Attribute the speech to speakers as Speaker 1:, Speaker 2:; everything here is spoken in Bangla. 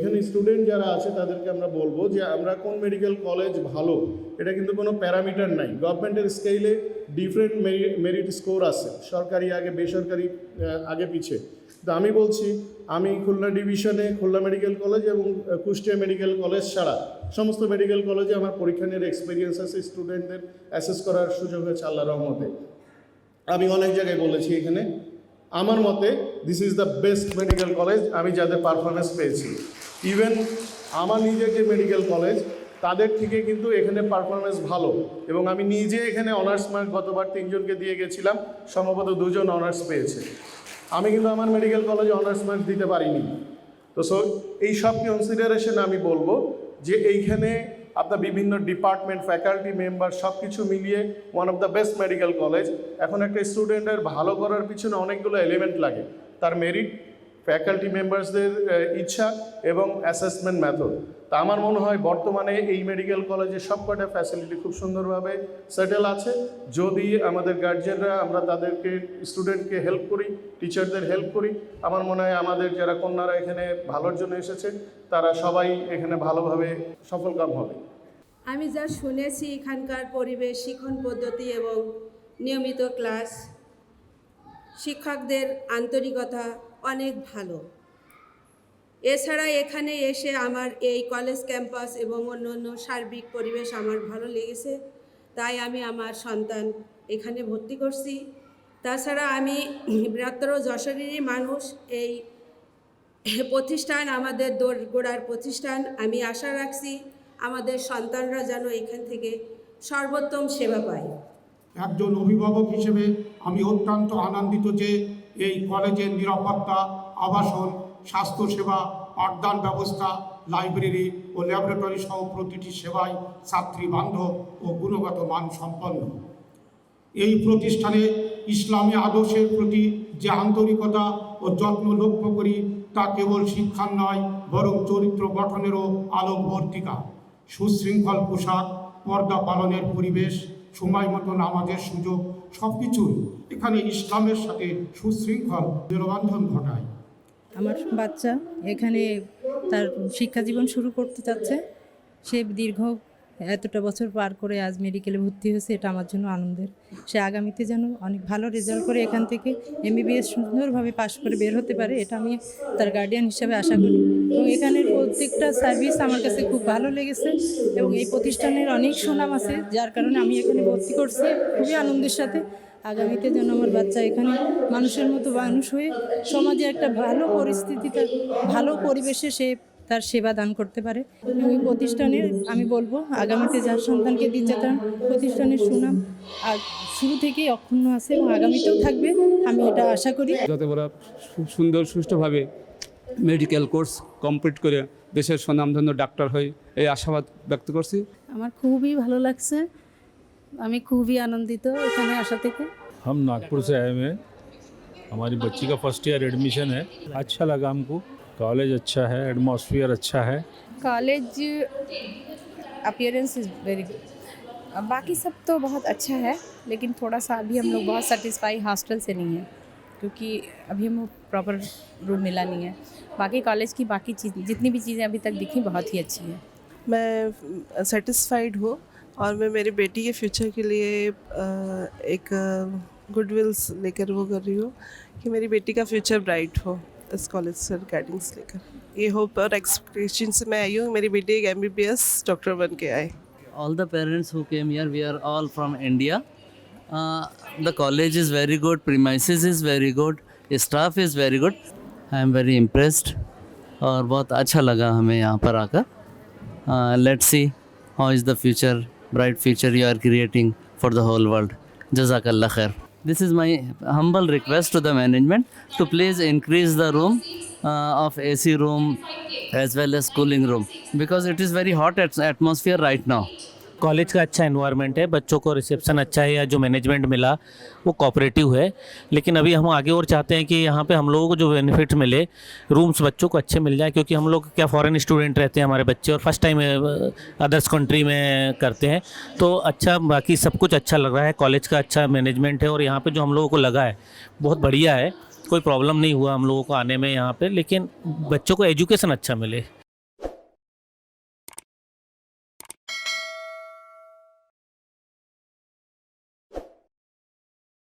Speaker 1: এখানে স্টুডেন্ট যারা আছে, তাদেরকে আমরা বলব যে, আমরা কোন মেডিকেল কলেজ ভালো, এটা কিন্তু কোনো প্যারামিটার নাই। গভর্নমেন্টের স্কেলে ডিফারেন্ট মেরিট স্কোর আছে, সরকারি আগে, বেসরকারি আগে পিছে। তো আমি বলছি, আমি খুলনা ডিভিশনে খুলনা মেডিকেল কলেজ এবং কুষ্টিয়া মেডিকেল কলেজ ছাড়া সমস্ত মেডিকেল কলেজে আমার পরীক্ষা নিয়ে এক্সপিরিয়েন্স আছে স্টুডেন্টদের অ্যাসেস করার সুযোগ হয়েছে আল্লাহ রহমতে। আমি অনেক জায়গায় বলেছি এখানে আমার মতে this is the best medical college আমি যাদের পারফরমেন্স পেয়েছি। ইভেন আমার নিজের যে মেডিকেল কলেজ তাদের থেকে কিন্তু এখানে পারফরমেন্স ভালো। এবং আমি নিজে এখানে অনার্স মার্ক গতবার তিনজনকে দিয়ে গেছিলাম, সম্ভবত দুজন অনার্স পেয়েছে। আমি কিন্তু আমার মেডিকেল কলেজে অনার্স মার্ক দিতে পারিনি। তো সো এই সব কনসিডারেশন আমি বলব যে এইখানে আপনার বিভিন্ন ডিপার্টমেন্ট ফ্যাকাল্টি মেম্বার সব কিছু মিলিয়ে one of the best medical college এখন একটা স্টুডেন্টের ভালো করার পিছনে অনেকগুলো এলিমেন্ট লাগে। তার মেরিট ফ্যাকাল্টি মেম্বার্সদের ইচ্ছা এবং অ্যাসেসমেন্ট মেথড তা আমার মনে হয় বর্তমানে এই মেডিকেল কলেজে সবকটা ফ্যাসিলিটি খুব সুন্দরভাবে সেটেল আছে। যদি আমাদের গার্জিয়ানরা আমরা তাদেরকে স্টুডেন্টকে হেল্প করি টিচারদের হেল্প করি, আমার মনে হয় আমাদের যারা কন্যারা এখানে ভালোর জন্য এসেছে, তারা সবাই এখানে ভালোভাবে সফলকাম হবে।
Speaker 2: আমি যা শুনেছি, এখানকার পরিবেশ, শিক্ষণ পদ্ধতি এবং নিয়মিত ক্লাস শিক্ষকদের আন্তরিকতা অনেক ভালো। এছাড়া এখানে এসে আমার এই কলেজ ক্যাম্পাস এবং অন্য অন্য সার্বিক পরিবেশ আমার ভালো লেগেছে। তাই আমি আমার সন্তান এখানে ভর্তি করছি। তাছাড়া আমি বৃহত্তর যশোরেরই মানুষ। এই প্রতিষ্ঠান আমাদের দোর গোড়ার প্রতিষ্ঠান। আমি আশা রাখছি আমাদের সন্তানরা যেন এখান থেকে সর্বোত্তম সেবা পায়।
Speaker 3: একজন অভিভাবক হিসেবে আমি অত্যন্ত আনন্দিত যে এই কলেজের নিরাপত্তা, আবাসন স্বাস্থ্যসেবা পাঠদান ব্যবস্থা, লাইব্রেরি ও ল্যাবরেটরি সহ প্রতিটি সেবায় ছাত্রী বান্ধব ও গুণগত মান সম্পন্ন এই প্রতিষ্ঠানে ইসলামী আদর্শের প্রতি যে আন্তরিকতা ও যত্ন লক্ষ্য করি, তা কেবল শিক্ষার নয়, বরং চরিত্র গঠনেরও আলোকবর্তিকা। সুশৃঙ্খল পোশাক, পর্দা পালনের পরিবেশ, সময় মতো নামাজের সুযোগ সব কিছুই এখানে ইসলামের সাথে সুশৃঙ্খল মেলবন্ধন ঘটায়।
Speaker 4: আমার বাচ্চা এখানে তার শিক্ষা জীবন শুরু করতে চাচ্ছে। সে দীর্ঘ এতটা বছর পার করে আজ মেডিকেলে ভর্তি হয়েছে, এটা আমার জন্য আনন্দের। সে আগামীতে যেন অনেক ভালো রেজাল্ট করে এখান থেকে এমবিবিএস সুন্দরভাবে পাশ করে বের হতে পারে, এটা আমি তার গার্ডিয়ান হিসাবে আশা করি। এবং এখানের প্রত্যেকটা সার্ভিস আমার কাছে খুব ভালো লেগেছে এবং এই প্রতিষ্ঠানের অনেক সুনাম আছে, যার কারণে আমি এখানে ভর্তি করছি। খুবই আনন্দের সাথে আগামীতে যেন আমার বাচ্চা এখানে মানুষের মতো মানুষ হয়ে সমাজে একটা ভালো পরিস্থিতিতে ভালো পরিবেশে সে তার সেবা দান করতে পারে। এবং এই প্রতিষ্ঠানের আমি বলব আগামীতে যার সন্তানকে দিতে চান প্রতিষ্ঠানের সুনাম আর শুরু থেকেই অক্ষুণ্ণ আছে এবং আগামীতেও থাকবে আমি এটা আশা করি।
Speaker 5: যাতে ওরা খুব সুন্দর সুষ্ঠুভাবে মেডিকেল কোর্স কমপ্লিট করে দেশের স্বনামধন্য ডাক্তার হয়ে এই আশাবাদ ব্যক্ত করছি।
Speaker 6: আমার খুবই ভালো লাগছে। हमें खूब ही आनंदित हो एखे आशा थे
Speaker 7: हम नागपुर से आए हुए हैं। हमारी बच्ची का फ़र्स्ट ईयर एडमिशन है। अच्छा लगा हमको। कॉलेज अच्छा है एटमोसफियर अच्छा है।
Speaker 8: College appearance is very good बाकी सब तो बहुत अच्छा है लेकिन थोड़ा सा अभी हम लोग बहुत सेटिस्फाई हॉस्टल से नहीं है क्योंकि अभी हमें प्रॉपर रूम मिला नहीं है। बाकी कॉलेज की बाकी चीज़ जितनी भी चीज़ें अभी तक दिखी बहुत ही अच्छी है।
Speaker 9: मैं सेटिस्फाइड हूँ। और मैं मेरी बेटी के फ्यूचर के लिए एक गुडविल्स लेकर वो कर रही हूँ कि मेरी बेटी का फ्यूचर ब्राइट हो इस कॉलेज से गाइडेंस लेकर। ये होप और एक्सपेक्टेशन से मैं आई हूँ मेरी बेटी एक M B B S doctor बन के आए।
Speaker 10: All parents who came here we are all from india. Uh, the college is very good premises is very good staff is very good. I am very impressed और बहुत अच्छा लगा हमें यहाँ पर आकर। Let's see how is the future bright future you are creating for the whole world. Jazakallah khair. This is my humble request to the management to please increase the room uh, of AC room as well as cooling room because it is very hot at atmosphere right now.
Speaker 11: College का अच्छा इन्वायरमेंट है, बच्चों को रिसेप्शन अच्छा है या जो मैनेजमेंट मिला, वो कॉपरेटिव है। लेकिन अभी हम आगे और चाहते हैं कि यहाँ पे हम लोगों को जो बेनिफिट मिले रूम्स बच्चों को अच्छे मिल जाए, क्योंकि हम लोग क्या फॉरेन स्टूडेंट रहते हैं हमारे बच्चे और फ़र्स्ट टाइम अदर्स कंट्री में करते हैं। तो अच्छा बाकी सब कुछ अच्छा लग रहा है कॉलेज का अच्छा मैनेजमेंट है और यहाँ पर जो हम लोगों को लगा है, बहुत बढ़िया है। कोई प्रॉब्लम नहीं हुआ हम लोगों को आने में यहाँ पे, लेकिन बच्चों को एजुकेशन अच्छा मिले।